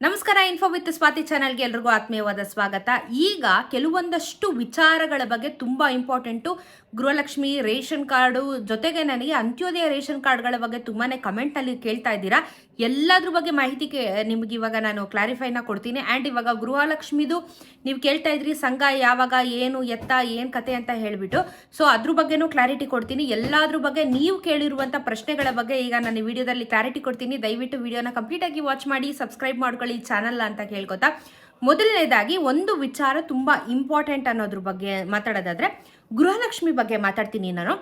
ನಮಸ್ಕಾರ info with Swati ಚಾನಲ್ಗೆ ಎಲ್ರಿಗೂ ಆತ್ಮೀಯವಾದ ಸ್ವಾಗತ. ಈಗ ಕೆಲವೊಂದಷ್ಟು ವಿಚಾರಗಳ ಬಗ್ಗೆ ತುಂಬ ಇಂಪಾರ್ಟೆಂಟು ಗೃಹಲಕ್ಷ್ಮಿ ರೇಷನ್ ಕಾರ್ಡು ಜೊತೆಗೆ ನನಗೆ ಅಂತ್ಯೋದಯ ರೇಷನ್ ಕಾರ್ಡ್ಗಳ ಬಗ್ಗೆ ತುಂಬಾ ಕಮೆಂಟಲ್ಲಿ ಕೇಳ್ತಾ ಇದ್ದೀರಾ. ಎಲ್ಲದ್ರ ಬಗ್ಗೆ ಮಾಹಿತಿ ಕೇ, ನಿಮ್ಗೆ ಇವಾಗ ನಾನು ಕ್ಲಾರಿಫೈನ ಕೊಡ್ತೀನಿ. ಆ್ಯಂಡ್ ಇವಾಗ ಗೃಹಲಕ್ಷ್ಮಿದು ನೀವು ಕೇಳ್ತಾ ಇದ್ರಿ, ಸಂಘ ಯಾವಾಗ, ಏನು, ಎತ್ತ, ಏನು ಕತೆ ಅಂತ ಹೇಳಿಬಿಟ್ಟು. ಸೊ ಅದ್ರ ಬಗ್ಗೆನೂ ಕ್ಲಾರಿಟಿ ಕೊಡ್ತೀನಿ. ಎಲ್ಲಾದ್ರ ಬಗ್ಗೆ ನೀವು ಕೇಳಿರುವಂಥ ಪ್ರಶ್ನೆಗಳ ಬಗ್ಗೆ ಈಗ ನಾನು ವಿಡಿಯೋದಲ್ಲಿ ಕ್ಲಾರಿಟಿ ಕೊಡ್ತೀನಿ. ದಯವಿಟ್ಟು ವಿಡಿಯೋನ ಕಂಪ್ಲೀಟಾಗಿ ವಾಚ್ ಮಾಡಿ ಸಬ್ಸ್ಕ್ರೈಬ್ ಮಾಡ್ಕೊಳ್ಳಿ ಚಾನಲ್ ಅಂತ ಕೇಳ್ಕೊತಾ. ಮೊದಲನೇದಾಗಿ ಒಂದು ವಿಚಾರ ತುಂಬ ಇಂಪಾರ್ಟೆಂಟ್ ಅನ್ನೋದ್ರ ಬಗ್ಗೆ ಮಾತಾಡೋದಾದ್ರೆ, ಗೃಹಲಕ್ಷ್ಮಿ ಬಗ್ಗೆ ಮಾತಾಡ್ತೀನಿ ನಾನು.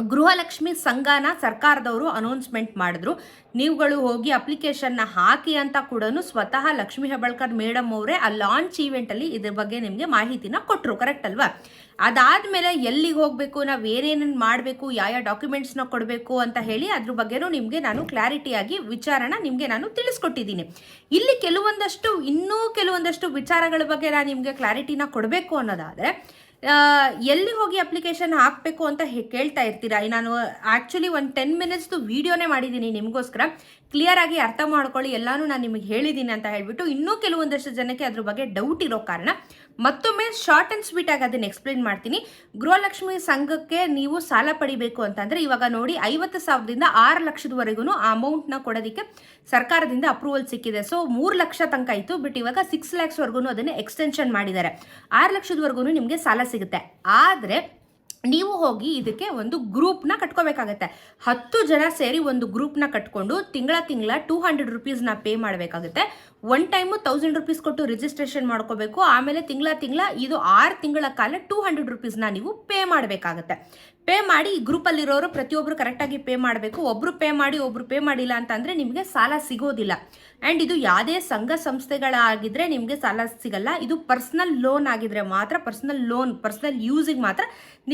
ಗೃಹಲಕ್ಷ್ಮಿ ಸಂಘನ ಸರ್ಕಾರದವರು ಅನೌನ್ಸ್ಮೆಂಟ್ ಮಾಡಿದ್ರು. ನೀವುಗಳು ಹೋಗಿ ಅಪ್ಲಿಕೇಶನ್ನ ಹಾಕಿ ಅಂತ ಕೂಡ ಸ್ವತಃ ಲಕ್ಷ್ಮೀ ಹೆಬಳ್ಕರ್ ಮೇಡಮ್ ಅವರೇ ಆ ಲಾಂಚ್ ಈವೆಂಟಲ್ಲಿ ಇದ್ರ ಬಗ್ಗೆ ನಿಮಗೆ ಮಾಹಿತಿನ ಕೊಟ್ಟರು ಕರೆಕ್ಟ್ ಅಲ್ವಾ? ಅದಾದಮೇಲೆ ಎಲ್ಲಿಗೆ ಹೋಗಬೇಕು, ನಾವು ಏನೇನೇನು ಮಾಡಬೇಕು, ಯಾವ ಡಾಕ್ಯುಮೆಂಟ್ಸ್ನ ಕೊಡಬೇಕು ಅಂತ ಹೇಳಿ ಅದ್ರ ಬಗ್ಗೆನೂ ನಿಮಗೆ ನಾನು ಕ್ಲಾರಿಟಿಯಾಗಿ ವಿಚಾರನ ನಿಮಗೆ ನಾನು ತಿಳಿಸ್ಕೊಟ್ಟಿದ್ದೀನಿ. ಇಲ್ಲಿ ಕೆಲವೊಂದಷ್ಟು, ಇನ್ನೂ ಕೆಲವೊಂದಷ್ಟು ವಿಚಾರಗಳ ಬಗ್ಗೆ ನಾನು ನಿಮಗೆ ಕ್ಲಾರಿಟಿನ ಕೊಡಬೇಕು ಅನ್ನೋದಾದರೆ ಎಲ್ಲಿ ಹೋಗಿ ಅಪ್ಲಿಕೇಶನ್ ಹಾಕಬೇಕು ಅಂತ ಕೇಳ್ತಾ ಇರ್ತೀರಾ? ನಾನು ಆ್ಯಕ್ಚುಲಿ ಒಂದು ಟೆನ್ ಮಿನಿಟ್ಸ್ದು ವೀಡಿಯೋನೇ ಮಾಡಿದ್ದೀನಿ ನಿಮಗೋಸ್ಕರ. ಕ್ಲಿಯರ್ ಆಗಿ ಅರ್ಥ ಮಾಡ್ಕೊಳ್ಳಿ, ಎಲ್ಲಾನು ನಾನು ನಿಮಗೆ ಹೇಳಿದ್ದೀನಿ ಅಂತ ಹೇಳ್ಬಿಟ್ಟು ಇನ್ನೂ ಕೆಲವೊಂದಷ್ಟು ಜನಕ್ಕೆ ಅದ್ರ ಬಗ್ಗೆ ಡೌಟ್ ಇರೋ ಕಾರಣ ಮತ್ತೊಮ್ಮೆ ಶಾರ್ಟ್ ಆ್ಯಂಡ್ ಸ್ವೀಟ್ ಆಗಿ ಅದನ್ನು ಎಕ್ಸ್ಪ್ಲೈನ್ ಮಾಡ್ತೀನಿ. ಗೃಹಲಕ್ಷ್ಮಿ ಸಂಘಕ್ಕೆ ನೀವು ಸಾಲ ಪಡಿಬೇಕು ಅಂತಂದರೆ ಇವಾಗ ನೋಡಿ ಐವತ್ತು ಸಾವಿರದಿಂದ ಆರು ಲಕ್ಷದವರೆಗೂ ಆ ಅಮೌಂಟ್ನ ಕೊಡೋದಕ್ಕೆ ಸರ್ಕಾರದಿಂದ ಅಪ್ರೂವಲ್ ಸಿಕ್ಕಿದೆ. ಸೊ ಮೂರು ಲಕ್ಷ ತನಕ ಇತ್ತು ಬಟ್ ಇವಾಗ ಸಿಕ್ಸ್ ಲ್ಯಾಕ್ಸ್ವರೆಗೂ ಅದನ್ನು ಎಕ್ಸ್ಟೆನ್ಷನ್ ಮಾಡಿದ್ದಾರೆ. ಆರು ಲಕ್ಷದವರೆಗೂ ನಿಮಗೆ ಸಾಲ ಸಿಗುತ್ತೆ. ಆದರೆ, ನೀವು ಹೋಗಿ ಇದಕ್ಕೆ ಒಂದು ಗ್ರೂಪ್ನ ಕಟ್ಕೋಬೇಕಾಗತ್ತೆ. ಹತ್ತು ಜನ ಸೇರಿ ಒಂದು ಗ್ರೂಪ್ನ ಕಟ್ಕೊಂಡು ತಿಂಗಳ ತಿಂಗಳ ಟೂ ಹಂಡ್ರೆಡ್ ರುಪೀಸ್ನ ಪೇ ಮಾಡಬೇಕಾಗುತ್ತೆ. ಒನ್ ಟೈಮು ತೌಸಂಡ್ ರುಪೀಸ್ ಕೊಟ್ಟು ರಿಜಿಸ್ಟ್ರೇಷನ್ ಮಾಡ್ಕೋಬೇಕು. ಆಮೇಲೆ ತಿಂಗಳ ತಿಂಗಳ ಇದು ಆರು ತಿಂಗಳ ಕಾಲ ಟೂ ಹಂಡ್ರೆಡ್ ರುಪೀಸ್ನ ನೀವು ಪೇ ಮಾಡಬೇಕಾಗತ್ತೆ. ಪೇ ಮಾಡಿ ಈ ಗ್ರೂಪಲ್ಲಿರೋರು ಪ್ರತಿಯೊಬ್ಬರು ಕರೆಕ್ಟಾಗಿ ಪೇ ಮಾಡಬೇಕು. ಒಬ್ಬರು ಪೇ ಮಾಡಿ ಒಬ್ಬರು ಪೇ ಮಾಡಿಲ್ಲ ಅಂತಂದರೆ ನಿಮಗೆ ಸಾಲ ಸಿಗೋದಿಲ್ಲ. ಆ್ಯಂಡ್ ಇದು ಯಾವುದೇ ಸಂಘ ಸಂಸ್ಥೆಗಳಾಗಿದ್ದರೆ ನಿಮಗೆ ಸಾಲ ಸಿಗಲ್ಲ. ಇದು ಪರ್ಸ್ನಲ್ ಲೋನ್ ಆಗಿದ್ರೆ ಮಾತ್ರ ಪರ್ಸ್ನಲ್ ಲೋನ್ ಪರ್ಸ್ನಲ್ ಯೂಸಿಗೆ ಮಾತ್ರ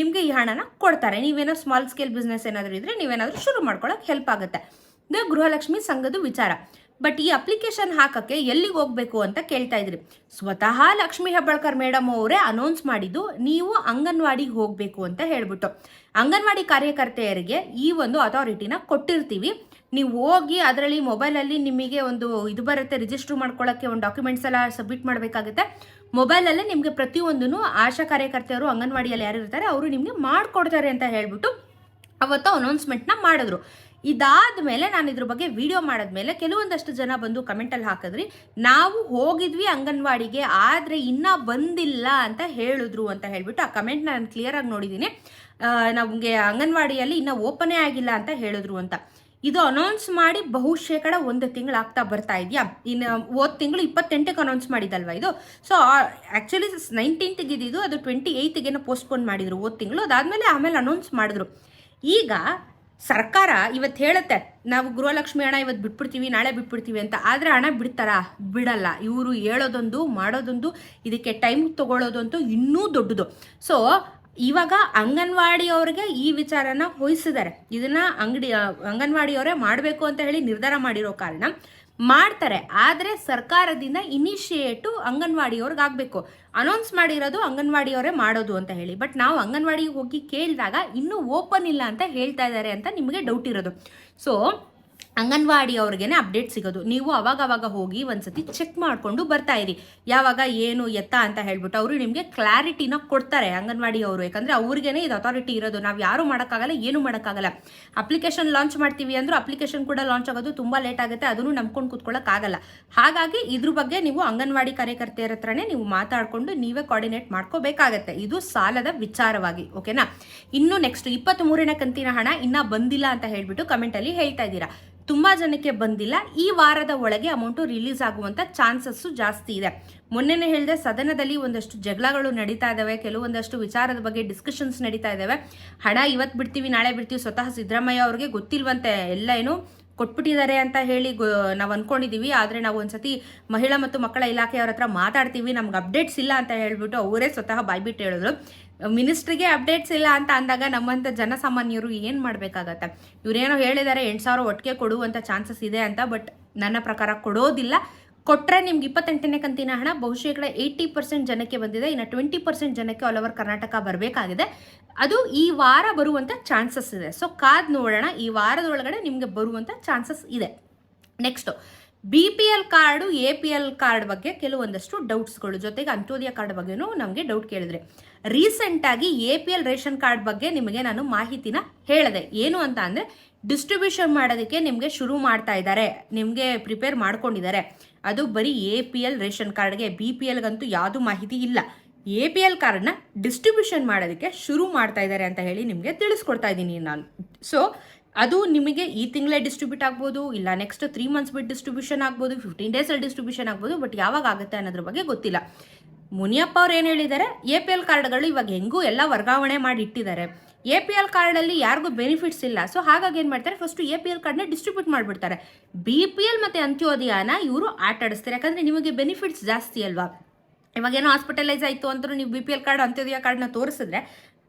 ನಿಮಗೆ ಈ ಹಣನ ಕೊಡ್ತಾರೆ. ನೀವೇನೋ ಸ್ಮಾಲ್ ಸ್ಕೇಲ್ ಬಿಸ್ನೆಸ್ ಏನಾದರೂ ಇದ್ದರೆ ನೀವೇನಾದರೂ ಶುರು ಮಾಡ್ಕೊಳ್ಳೋಕೆ ಹೆಲ್ಪ್ ಆಗುತ್ತೆ. ಇದು ಗೃಹಲಕ್ಷ್ಮಿ ಸಂಘದ ವಿಚಾರ. ಬಟ್ ಈ ಅಪ್ಲಿಕೇಶನ್ ಹಾಕಕ್ಕೆ ಎಲ್ಲಿಗೆ ಹೋಗಬೇಕು ಅಂತ ಕೇಳ್ತಾ ಇದ್ರಿ. ಸ್ವತಃ ಲಕ್ಷ್ಮೀ ಹೆಬ್ಬಾಳ್ಕರ್ ಮೇಡಮ್ ಅವರೇ ಅನೌನ್ಸ್ ಮಾಡಿದ್ದು ನೀವು ಅಂಗನವಾಡಿಗೆ ಹೋಗಬೇಕು ಅಂತ ಹೇಳ್ಬಿಟ್ಟು. ಅಂಗನವಾಡಿ ಕಾರ್ಯಕರ್ತೆಯರಿಗೆ ಈ ಒಂದು ಅಥಾರಿಟಿನ ಕೊಟ್ಟಿರ್ತೀವಿ. ನೀವು ಹೋಗಿ ಅದರಲ್ಲಿ ಮೊಬೈಲಲ್ಲಿ ನಿಮಗೆ ಒಂದು ಇದು ಬರುತ್ತೆ ರಿಜಿಸ್ಟರ್ ಮಾಡ್ಕೊಳ್ಳೋಕ್ಕೆ ಒಂದು ಡಾಕ್ಯುಮೆಂಟ್ಸ್ ಎಲ್ಲ ಸಬ್ಮಿಟ್ ಮಾಡಬೇಕಾಗುತ್ತೆ. ಮೊಬೈಲಲ್ಲೇ ನಿಮಗೆ ಪ್ರತಿಯೊಂದೂ ಆಶಾ ಕಾರ್ಯಕರ್ತೆಯರು ಅಂಗನವಾಡಿಯಲ್ಲಿ ಯಾರು ಇರ್ತಾರೆ ಅವರು ನಿಮಗೆ ಮಾಡಿಕೊಡ್ತಾರೆ ಅಂತ ಹೇಳಿಬಿಟ್ಟು ಅವತ್ತು ಅನೌನ್ಸ್ಮೆಂಟ್ನ ಮಾಡಿದ್ರು. ಇದಾದ ಮೇಲೆ ನಾನು ಇದ್ರ ಬಗ್ಗೆ ವಿಡಿಯೋ ಮಾಡಿದ್ಮೇಲೆ ಕೆಲವೊಂದಷ್ಟು ಜನ ಬಂದು ಕಮೆಂಟಲ್ಲಿ ಹಾಕಿದ್ರಿ, ನಾವು ಹೋಗಿದ್ವಿ ಅಂಗನವಾಡಿಗೆ, ಆದರೆ ಇನ್ನೂ ಬಂದಿಲ್ಲ ಅಂತ ಹೇಳಿದ್ರು ಅಂತ ಹೇಳ್ಬಿಟ್ಟು ಆ ಕಮೆಂಟ್ ನಾನು ಕ್ಲಿಯರಾಗಿ ನೋಡಿದ್ದೀನಿ ನಮಗೆ ಅಂಗನವಾಡಿಯಲ್ಲಿ ಇನ್ನೂ ಓಪನೇ ಆಗಿಲ್ಲ ಅಂತ ಹೇಳಿದ್ರು ಅಂತ. ಇದು ಅನೌನ್ಸ್ ಮಾಡಿ ಬಹುಶೇಕಡ ಒಂದು ತಿಂಗಳು ಆಗ್ತಾ ಬರ್ತಾ ಇದೆಯಾ? ಇನ್ನು ಹೋದ ತಿಂಗಳು ಇಪ್ಪತ್ತೆಂಟಕ್ಕೆ ಅನೌನ್ಸ್ ಮಾಡಿದಲ್ವಾ ಇದು? ಸೊ ಆ್ಯಕ್ಚುಲಿ ನೈನ್ಟೀನ್ತ್ಗೆ ಇದ್ದಿದ್ದು ಅದು ಟ್ವೆಂಟಿ ಏಯ್ತ್ಗೆ ಪೋಸ್ಟ್ಪೋನ್ ಮಾಡಿದ್ರು ಹೋದ ತಿಂಗಳು. ಅದಾದಮೇಲೆ ಆಮೇಲೆ ಅನೌನ್ಸ್ ಮಾಡಿದ್ರು. ಈಗ ಸರ್ಕಾರ ಇವತ್ತು ಹೇಳುತ್ತೆ, ನಾವು ಗೃಹಲಕ್ಷ್ಮಿ ಹಣ ಇವತ್ತು ಬಿಟ್ಬಿಡ್ತೀವಿ, ನಾಳೆ ಬಿಟ್ಬಿಡ್ತೀವಿ ಅಂತ. ಆದರೆ ಹಣ ಬಿಡ್ತಾರಾ? ಬಿಡಲ್ಲ. ಇವರು ಹೇಳೋದೊಂದು, ಮಾಡೋದೊಂದು, ಇದಕ್ಕೆ ಟೈಮ್ ತಗೊಳ್ಳೋದಂತೂ ಇನ್ನೂ ದೊಡ್ಡದು. ಸೊ ಇವಾಗ ಅಂಗನವಾಡಿಯವ್ರಿಗೆ ಈ ವಿಚಾರನ ವಹಿಸಿದ್ದಾರೆ ಇದನ್ನ ಅಂಗಡಿ ಅಂಗನವಾಡಿಯವರೇ ಮಾಡಬೇಕು ಅಂತ ಹೇಳಿ ನಿರ್ಧಾರ ಮಾಡಿರೋ ಕಾರಣ ಮಾಡ್ತಾರೆ. ಆದರೆ ಸರ್ಕಾರದಿಂದ ಇನಿಷಿಯೇಟು ಅಂಗನವಾಡಿಯವ್ರಿಗೆ ಆಗಬೇಕು ಅನೌನ್ಸ್ ಮಾಡಿರೋದು ಅಂಗನವಾಡಿಯವರೇ ಮಾಡೋದು ಅಂತ ಹೇಳಿ. ಬಟ್ ನಾವು ಅಂಗನವಾಡಿಗೆ ಹೋಗಿ ಕೇಳಿದಾಗ ಇನ್ನೂ ಓಪನ್ ಇಲ್ಲ ಅಂತ ಹೇಳ್ತಾ ಇದ್ದಾರೆ ಅಂತ ನಿಮಗೆ ಡೌಟ್ ಇರೋದು. ಸೊ ಅಂಗನವಾಡಿ ಅವ್ರಿಗೇನೆ ಅಪ್ಡೇಟ್ ಸಿಗೋದು. ನೀವು ಅವಾಗ ಅವಾಗ ಹೋಗಿ ಒಂದ್ಸತಿ ಚೆಕ್ ಮಾಡಿಕೊಂಡು ಬರ್ತಾ ಇರಿ. ಯಾವಾಗ ಏನು ಎತ್ತ ಅಂತ ಹೇಳ್ಬಿಟ್ಟು ಅವರು ನಿಮಗೆ ಕ್ಲಾರಿಟಿನ ಕೊಡ್ತಾರೆ ಅಂಗನವಾಡಿ ಅವರು. ಯಾಕಂದರೆ ಅವ್ರಿಗೇನೆ ಇದು ಅಥಾರಿಟಿ ಇರೋದು. ನಾವು ಯಾರು ಮಾಡೋಕ್ಕಾಗಲ್ಲ, ಏನು ಮಾಡೋಕ್ಕಾಗಲ್ಲ. ಅಪ್ಲಿಕೇಶನ್ ಲಾಂಚ್ ಮಾಡ್ತೀವಿ ಅಂದರೂ ಅಪ್ಲಿಕೇಶನ್ ಕೂಡ ಲಾಂಚ್ ಆಗೋದು ತುಂಬ ಲೇಟ್ ಆಗುತ್ತೆ. ಅದನ್ನು ನಂಬ್ಕೊಂಡು ಕೂತ್ಕೊಳ್ಳೋಕ್ಕಾಗಲ್ಲ ಹಾಗಾಗಿ ಇದ್ರ ಬಗ್ಗೆ ನೀವು ಅಂಗನವಾಡಿ ಕಾರ್ಯಕರ್ತೆಯರ ಹತ್ರನೇ ನೀವು ಮಾತಾಡಿಕೊಂಡು ನೀವೇ ಕೋಆರ್ಡಿನೇಟ್ ಮಾಡ್ಕೋಬೇಕಾಗತ್ತೆ. ಇದು ಸಾಲದ ವಿಚಾರವಾಗಿ. ಓಕೆನಾ? ಇನ್ನು ನೆಕ್ಸ್ಟ್ ಇಪ್ಪತ್ತ್ ಮೂರನೇ ಕಂತಿನ ಹಣ ಇನ್ನೂ ಬಂದಿಲ್ಲ ಅಂತ ಹೇಳ್ಬಿಟ್ಟು ಕಮೆಂಟಲ್ಲಿ ಹೇಳ್ತಾ ಇದ್ದೀರಾ. ತುಂಬಾ ಜನಕ್ಕೆ ಬಂದಿಲ್ಲ. ಈ ವಾರದ ಒಳಗೆ ಅಮೌಂಟು ರಿಲೀಸ್ ಆಗುವಂತ ಚಾನ್ಸಸ್ಸು ಜಾಸ್ತಿ ಇದೆ. ಮೊನ್ನೆನೇ ಹೇಳಿದೆ, ಸದನದಲ್ಲಿ ಒಂದಷ್ಟು ಜಗಳಗಳು ನಡೀತಾ ಇದ್ದಾವೆ ಕೆಲವೊಂದಷ್ಟು ವಿಚಾರದ ಬಗ್ಗೆ ಡಿಸ್ಕಷನ್ಸ್ ನಡೀತಾ ಇದ್ದಾವೆ ಹಣ ಇವತ್ತು ಬಿಡ್ತೀವಿ, ನಾಳೆ ಬಿಡ್ತೀವಿ. ಸ್ವತಃ ಸಿದ್ದರಾಮಯ್ಯ ಅವ್ರಿಗೆ ಗೊತ್ತಿಲ್ವಂತೆ ಎಲ್ಲ ಏನು. ಕೊಟ್ಬಿಟ್ಟಿದ್ದಾರೆ ಅಂತ ಹೇಳಿ ನಾವು ಅಂದ್ಕೊಂಡಿದ್ದೀವಿ ಆದರೆ ನಾವು ಒಂದ್ಸತಿ ಮಹಿಳಾ ಮತ್ತು ಮಕ್ಕಳ ಇಲಾಖೆಯವ್ರ ಹತ್ರ ಮಾತಾಡ್ತೀವಿ. ನಮ್ಗೆ ಅಪ್ಡೇಟ್ಸ್ ಇಲ್ಲ ಅಂತ ಹೇಳಿಬಿಟ್ಟು ಅವರೇ ಸ್ವತಃ ಬಾಯ್ಬಿಟ್ಟು ಹೇಳಿದ್ರು. ಮಿನಿಸ್ಟ್ರಿಗೆ ಅಪ್ಡೇಟ್ಸ್ ಇಲ್ಲ ಅಂತ ಅಂದಾಗ ನಮ್ಮಂಥ ಜನಸಾಮಾನ್ಯರು ಏನು ಮಾಡಬೇಕಾಗತ್ತೆ? ಇವರೇನೋ ಹೇಳಿದ್ದಾರೆ, ಎಂಟು ಸಾವಿರ ಒಟ್ಟಿಗೆ ಕೊಡುವಂಥ ಚಾನ್ಸಸ್ ಇದೆ ಅಂತ, ಬಟ್ ನನ್ನ ಪ್ರಕಾರ ಕೊಡೋದಿಲ್ಲ. ಕೊಟ್ಟರೆ ನಿಮ್ಗೆ ಇಪ್ಪತ್ತೆಂಟನೇ ಕಂತಿನ ಹಣ ಬಹುಶೇಕಡ ಏಯ್ಟಿ ಪರ್ಸೆಂಟ್ ಜನಕ್ಕೆ ಬಂದಿದೆ, ಇನ್ನು ಟ್ವೆಂಟಿ ಪರ್ಸೆಂಟ್ ಜನಕ್ಕೆ ಆಲ್ ಓವರ್ ಕರ್ನಾಟಕ ಬರಬೇಕಾಗಿದೆ. ಅದು ಈ ವಾರ ಬರುವಂಥ ಚಾನ್ಸಸ್ ಇದೆ. ಸೊ ಕಾದ್ ನೋಡೋಣ, ಈ ವಾರದೊಳಗಡೆ ನಿಮಗೆ ಬರುವಂಥ ಚಾನ್ಸಸ್ ಇದೆ. Next B P L card A P L card ಬಗ್ಗೆ ಕೆಲವೊಂದಷ್ಟು ಡೌಟ್ಸ್ಗಳು ಜೊತೆಗೆ ಅಂತ್ಯೋದಯ ಕಾರ್ಡ್ ಬಗ್ಗೆನೂ ನಮಗೆ ಡೌಟ್ ಕೇಳಿದ್ರೆ. ರೀಸೆಂಟಾಗಿ A P L ration card ಬಗ್ಗೆ ನಿಮಗೆ ನಾನು ಮಾಹಿತಿನ ಹೇಳಿದೆ. ಏನು ಅಂತ ಅಂದರೆ ಡಿಸ್ಟ್ರಿಬ್ಯೂಷನ್ ಮಾಡೋದಕ್ಕೆ ನಿಮಗೆ ಶುರು ಮಾಡ್ತಾ ಇದ್ದಾರೆ. ನಿಮಗೆ ಪ್ರಿಪೇರ್ ಮಾಡ್ಕೊಂಡಿದ್ದಾರೆ. ಅದು ಬರೀ ಎ ಪಿ ಎಲ್ ರೇಷನ್ ಕಾರ್ಡ್ಗೆ ಬಿ ಪಿ ಎಲ್ಗಂತೂ ಯಾವುದೂ ಮಾಹಿತಿ ಇಲ್ಲ. ಎ ಪಿ ಎಲ್ ಕಾರ್ಡ್ನ ಡಿಸ್ಟ್ರಿಬ್ಯೂಷನ್ ಮಾಡೋದಕ್ಕೆ ಶುರು ಮಾಡ್ತಾ ಇದ್ದಾರೆ ಅಂತ ಹೇಳಿ ನಿಮಗೆ ತಿಳಿಸ್ಕೊಡ್ತಾ ಇದ್ದೀನಿ ನಾನು. ಸೊ ಅದು ನಿಮಗೆ ಈ ತಿಂಗಳೇ ಡಿಸ್ಟ್ರಿಬ್ಯೂಟ್ ಆಗ್ಬೋದು, ಇಲ್ಲ ನೆಕ್ಸ್ಟ್ ತ್ರೀ ಮಂತ್ಸ್ ಬಿಟ್ಟು ಡಿಸ್ಟ್ರಿಬ್ಯೂಷನ್ ಆಗ್ಬೋದು ಫಿಫ್ಟೀನ್ ಡೇಸಲ್ಲಿ ಡಿಸ್ಟ್ರಿಬ್ಯೂಷನ್ ಆಗ್ಬೋದು ಬಟ್ ಯಾವಾಗ ಆಗುತ್ತೆ ಅನ್ನೋದ್ರ ಬಗ್ಗೆ ಗೊತ್ತಿಲ್ಲ. ಮುನಿಯಪ್ಪ ಅವ್ರು ಏನು ಹೇಳಿದ್ದಾರೆ ಎ ಪಿ ಎಲ್ ಕಾರ್ಡ್ಗಳು ಇವಾಗ ಹೆಂಗೂ ಎಲ್ಲ ವರ್ಗಾವಣೆ ಮಾಡಿ ಇಟ್ಟಿದ್ದಾರೆ ಎ ಪಿ ಎಲ್ ಕಾರ್ಡಲ್ಲಿ ಯಾರಿಗೂ ಬೆನಿಫಿಟ್ಸ್ ಇಲ್ಲ ಸೊ ಹಾಗಾಗಿ ಏನು ಮಾಡ್ತಾರೆ ಫಸ್ಟು ಎ ಪಿ ಎಲ್ ಕಾರ್ಡ್ನ ಡಿಸ್ಟ್ರಿಬ್ಯೂಟ್ ಮಾಡಿಬಿಡ್ತಾರೆ. ಬಿ ಪಿ ಎಲ್ ಮತ್ತು ಅಂತ್ಯೋದಯನ ಇವರು ಆಟ ಆಡಿಸ್ತಾರೆ, ಯಾಕಂದರೆ ನಿಮಗೆ ಬೆನಿಫಿಟ್ಸ್ ಜಾಸ್ತಿ ಅಲ್ವಾ? ಇವಾಗೇನೋ ಹಾಸ್ಪಿಟಲೈಸ್ ಆಯಿತು ಅಂತ ನೀವು B P L card, Antyodaya ಕಾರ್ಡ್ನ ತೋರಿಸಿದ್ರೆ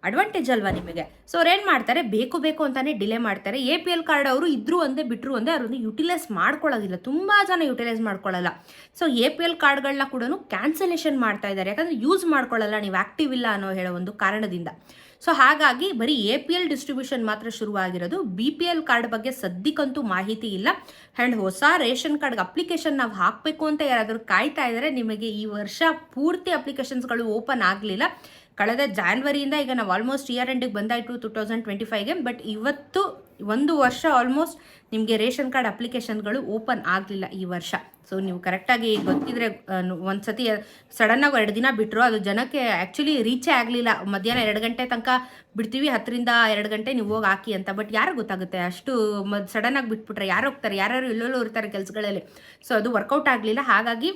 ಅಡ್ವಾಂಟೇಜ್ ಅಲ್ವಾ ನಿಮಗೆ? ಸೊ ಅವ್ರು ಏನು ಮಾಡ್ತಾರೆ? ಬೇಕು ಬೇಕು ಅಂತಾನೆ ಡಿಲೇ ಮಾಡ್ತಾರೆ. ಎ ಪಿ ಎಲ್ ಕಾರ್ಡ್ ಅವರು ಇದ್ರು ಒಂದೇ ಬಿಟ್ಟರು ಒಂದೇ, ಅವ್ರನ್ನ ಯುಟಿಲೈಸ್ ಮಾಡ್ಕೊಳ್ಳೋದಿಲ್ಲ. ತುಂಬ ಜನ ಯುಟಿಲೈಸ್ ಮಾಡ್ಕೊಳ್ಳಲ್ಲ. ಸೊ ಎ ಪಿ ಎಲ್ ಕಾರ್ಡ್ಗಳನ್ನ ಕೂಡ ಕ್ಯಾನ್ಸಲೇಷನ್ ಮಾಡ್ತಾ ಇದ್ದಾರೆ. ಯಾಕಂದರೆ ಯೂಸ್ ಮಾಡ್ಕೊಳ್ಳಲ್ಲ, ನೀವು ಆ್ಯಕ್ಟಿವ್ ಇಲ್ಲ ಅನ್ನೋ ಹೇಳೋ ಒಂದು ಕಾರಣದಿಂದ. ಸೊ ಹಾಗಾಗಿ ಬರೀ ಎ ಪಿ ಎಲ್ ಡಿಸ್ಟ್ರಿಬ್ಯೂಷನ್ ಮಾತ್ರ ಶುರುವಾಗಿರೋದು. ಬಿ ಪಿ ಎಲ್ ಕಾರ್ಡ್ ಬಗ್ಗೆ ಸದ್ಯಕ್ಕಂತೂ ಮಾಹಿತಿ ಇಲ್ಲ. ಆ್ಯಂಡ್ ಹೊಸ ರೇಷನ್ ಕಾರ್ಡ್ಗೆ ಅಪ್ಲಿಕೇಶನ್ ನಾವು ಹಾಕಬೇಕು ಅಂತ ಯಾರಾದರೂ ಕಾಯ್ತಾ ಇದ್ದಾರೆ, ನಿಮಗೆ ಈ ವರ್ಷ ಪೂರ್ತಿ ಅಪ್ಲಿಕೇಶನ್ಸ್ಗಳು ಓಪನ್ ಆಗಲಿಲ್ಲ. ಕಳೆದ ಜಾನ್ವರಿಯಿಂದ ಈಗ ನಾವು ಆಲ್ಮೋಸ್ಟ್ ಇಯರ್ ಎಂಡಿಗೆ ಬಂದಾಯಿತು ಟು ತೌಸಂಡ್ ಟ್ವೆಂಟಿ ಫೈವ್ಗೆ ಬಟ್ ಇವತ್ತು ಒಂದು ವರ್ಷ ಆಲ್ಮೋಸ್ಟ್ ನಿಮಗೆ ರೇಷನ್ ಕಾರ್ಡ್ ಅಪ್ಲಿಕೇಶನ್ಗಳು ಓಪನ್ ಆಗಲಿಲ್ಲ ಈ ವರ್ಷ. ಸೊ ನೀವು ಕರೆಕ್ಟಾಗಿ ಗೊತ್ತಿದ್ರೆ ಒಂದು ಸತಿ ಸಡನ್ನಾಗಿ ಎರಡು ದಿನ ಬಿಟ್ಟರು ಅದು ಜನಕ್ಕೆ ಆ್ಯಕ್ಚುಲಿ ರೀಚೇ ಆಗಲಿಲ್ಲ. ಮಧ್ಯಾಹ್ನ ಎರಡು ಗಂಟೆ ತನಕ ಬಿಡ್ತೀವಿ, ಹತ್ತರಿಂದ ಎರಡು ಗಂಟೆ ನೀವು ಹೋಗಿ ಹಾಕಿ ಅಂತ. ಬಟ್ ಯಾರು ಗೊತ್ತಾಗುತ್ತೆ? ಅಷ್ಟು ಮ ಸಡನ್ನಾಗಿ ಬಿಟ್ಬಿಟ್ರೆ, ಯಾರು ಹೋಗ್ತಾರೆ? ಯಾರ್ಯಾರು ಎಲ್ಲೆಲ್ಲೋ ಇರ್ತಾರೆ ಕೆಲಸಗಳಲ್ಲಿ. ಸೊ ಅದು ವರ್ಕೌಟ್ ಆಗಲಿಲ್ಲ. ಹಾಗಾಗಿ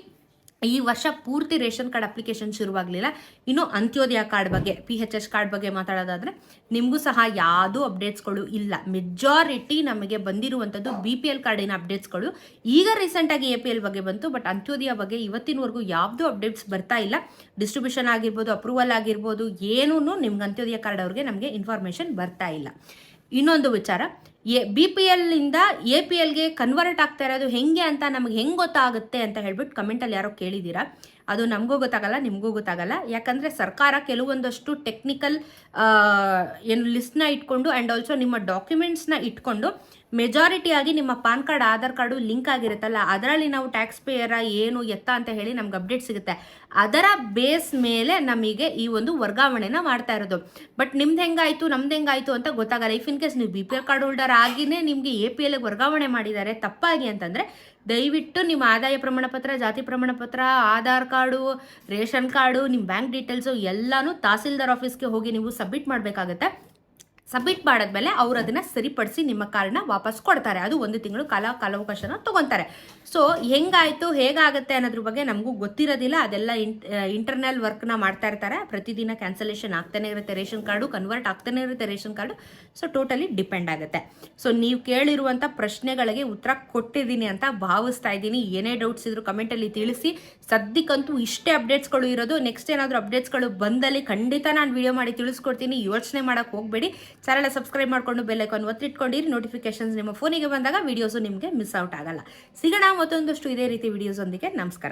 ಈ ವರ್ಷ ಪೂರ್ತಿ ರೇಷನ್ ಕಾರ್ಡ್ ಅಪ್ಲಿಕೇಶನ್ ಶುರುವಾಗಲಿಲ್ಲ. ಇನ್ನು ಅಂತ್ಯೋದಯ ಕಾರ್ಡ್ ಬಗ್ಗೆ ಪಿ ಎಚ್ ಎಸ್ ಕಾರ್ಡ್ ಬಗ್ಗೆ ಮಾತಾಡೋದಾದರೆ, ನಿಮಗೂ ಸಹ ಯಾವುದೂ ಅಪ್ಡೇಟ್ಸ್ಗಳು ಇಲ್ಲ. ಮೆಜಾರಿಟಿ ನಮಗೆ ಬಂದಿರುವಂಥದ್ದು ಬಿ ಪಿ ಎಲ್ ಕಾರ್ಡಿನ ಅಪ್ಡೇಟ್ಸ್ಗಳು. ಈಗ ರೀಸೆಂಟಾಗಿ ಎ ಪಿ ಎಲ್ ಬಗ್ಗೆ ಬಂತು ಬಟ್ ಅಂತ್ಯೋದಯ ಬಗ್ಗೆ ಇವತ್ತಿನವರೆಗೂ ಯಾವುದೂ ಅಪ್ಡೇಟ್ಸ್ ಬರ್ತಾ ಇಲ್ಲ. ಡಿಸ್ಟ್ರಿಬ್ಯೂಷನ್ ಆಗಿರ್ಬೋದು ಅಪ್ರೂವಲ್ ಆಗಿರ್ಬೋದು ಏನೂ ನಿಮ್ಗೆ ಅಂತ್ಯೋದಯ ಕಾರ್ಡ್ ಅವ್ರಿಗೆ ನಮಗೆ ಇನ್ಫಾರ್ಮೇಷನ್ ಬರ್ತಾ ಇಲ್ಲ. ಇನ್ನೊಂದು ವಿಚಾರ ಎ ಬಿ ಪಿ ಎಲ್ಲಿಂದ ಎ ಪಿ ಎಲ್ಗೆ ಕನ್ವರ್ಟ್ ಆಗ್ತಾ ಇರೋದು ಹೆಂಗೆ ಅಂತ ನಮಗೆ ಹೆಂಗೆ ಗೊತ್ತಾಗುತ್ತೆ ಅಂತ ಹೇಳ್ಬಿಟ್ಟು ಕಮೆಂಟಲ್ಲಿ ಯಾರೋ ಕೇಳಿದ್ದೀರಾ. ಅದು ನಮಗೂ ಗೊತ್ತಾಗಲ್ಲ, ನಿಮಗೂ ಗೊತ್ತಾಗಲ್ಲ. ಯಾಕಂದರೆ ಸರ್ಕಾರ ಕೆಲವೊಂದಷ್ಟು ಟೆಕ್ನಿಕಲ್ ಏನು ಲಿಸ್ಟ್ನ ಇಟ್ಕೊಂಡು ಆ್ಯಂಡ್ ಆಲ್ಸೋ ನಿಮ್ಮ ಡಾಕ್ಯುಮೆಂಟ್ಸ್ನ ಇಟ್ಕೊಂಡು ಮೆಜಾರಿಟಿ ಆಗಿ ನಿಮ್ಮ PAN card, Aadhaar card link ಆಗಿರುತ್ತಲ್ಲ, ಅದರಲ್ಲಿ ನಾವು ಟ್ಯಾಕ್ಸ್ ಪೇಯರ ಏನು ಎತ್ತ ಅಂತ ಹೇಳಿ ನಮ್ಗೆ ಅಪ್ಡೇಟ್ ಸಿಗುತ್ತೆ. ಅದರ ಬೇಸ್ ಮೇಲೆ ನಮಗೆ ಈ ಒಂದು ವರ್ಗಾವಣೆನ ಮಾಡ್ತಾ ಇರೋದು. ಬಟ್ ನಿಮ್ದು ಹೆಂಗಾಯಿತು, ನಮ್ದು ಹೆಂಗಾಯಿತು ಅಂತ ಗೊತ್ತಾಗಲ್ಲ. ಇಫ್ ಇನ್ ಕೇಸ್ ನೀವು B P L card holder ಆಗಿನೇ ನಿಮಗೆ ಎ ಪಿ ಎಲ್ಗೆ ವರ್ಗಾವಣೆ ಮಾಡಿದ್ದಾರೆ ತಪ್ಪಾಗಿ ಅಂತಂದರೆ, ದಯವಿಟ್ಟು ನಿಮ್ಮ ಆದಾಯ ಪ್ರಮಾಣ ಪತ್ರ ಜಾತಿ ಪ್ರಮಾಣ ಪತ್ರ ಆಧಾರ್ ಕಾರ್ಡು, ರೇಷನ್ ಕಾರ್ಡು, ನಿಮ್ಮ ಬ್ಯಾಂಕ್ ಡೀಟೇಲ್ಸು ಎಲ್ಲನೂ ತಹಸೀಲ್ದಾರ್ ಆಫೀಸ್ಗೆ ಹೋಗಿ ನೀವು ಸಬ್ಮಿಟ್ ಮಾಡಬೇಕಾಗತ್ತೆ. ಸಬ್ಮಿಟ್ ಮಾಡಿದ್ಮೇಲೆ ಅವ್ರು ಅದನ್ನು ಸರಿಪಡಿಸಿ ನಿಮ್ಮ ಕಾರ್ಡ್ನ ವಾಪಸ್ ಕೊಡ್ತಾರೆ. ಅದು ಒಂದು ತಿಂಗಳು ಕಾಲ ಕಾಲಾವಕಾಶನ ತೊಗೊತಾರೆ. ಸೊ ಹೆಂಗಾಯಿತು, ಹೇಗಾಗುತ್ತೆ ಅನ್ನೋದ್ರ ಬಗ್ಗೆ ನಮಗೂ ಗೊತ್ತಿರೋದಿಲ್ಲ. ಅದೆಲ್ಲ ಇಂಟರ್ನಲ್ ವರ್ಕ್ನ ಮಾಡ್ತಾ ಇರ್ತಾರೆ. ಪ್ರತಿದಿನ ಕ್ಯಾನ್ಸಲೇಷನ್ ಆಗ್ತಾನೆ ಇರುತ್ತೆ. ರೇಷನ್ ಕಾರ್ಡು ಕನ್ವರ್ಟ್ ಆಗ್ತಾನೆ ಇರುತ್ತೆ ration card. So totally depend ಆಗುತ್ತೆ. ಸೊ ನೀವು ಕೇಳಿರುವಂಥ ಪ್ರಶ್ನೆಗಳಿಗೆ ಉತ್ತರ ಕೊಟ್ಟಿದ್ದೀನಿ ಅಂತ ಭಾವಿಸ್ತಾ ಇದ್ದೀನಿ. ಏನೇ ಡೌಟ್ಸ್ ಇದ್ರು ಕಮೆಂಟಲ್ಲಿ ತಿಳಿಸಿ. ಸದ್ಯಕ್ಕಂತೂ ಇಷ್ಟೇ ಅಪ್ಡೇಟ್ಸ್ಗಳು ಇರೋದು. ನೆಕ್ಸ್ಟ್ ಏನಾದರೂ ಅಪ್ಡೇಟ್ಸ್ಗಳು ಬಂದಲ್ಲಿ ಖಂಡಿತ ನಾನು ವಿಡಿಯೋ ಮಾಡಿ ತಿಳಿಸ್ಕೊಡ್ತೀನಿ. ಯೋಚನೆ ಮಾಡೋಕ್ಕೆ ಹೋಗಬೇಡಿ. ಚಾನಲ್ ಸಬ್ಸ್ಕ್ರೈಬ್ ಮಾಡಿಕೊಂಡು ಬೆಲ್ಲೈಕಾನ್ ಒತ್ತಿಟ್ಕೊಂಡಿರಿ. ನೋಟಿಫಿಕೇಶನ್ಸ್ ನಿಮ್ಮ ಫೋನಿಗೆ ಬಂದಾಗ ವೀಡಿಯೋಸು ನಿಮಗೆ ಮಿಸ್ ಔಟ್ ಆಗಲ್ಲ. ಸಿಗೋಣ ಮತ್ತೊಂದಷ್ಟು ಇದೇ ರೀತಿ ವಿಡಿಯೋಸ್ ಒಂದಿಗೆ ನಮಸ್ಕಾರ.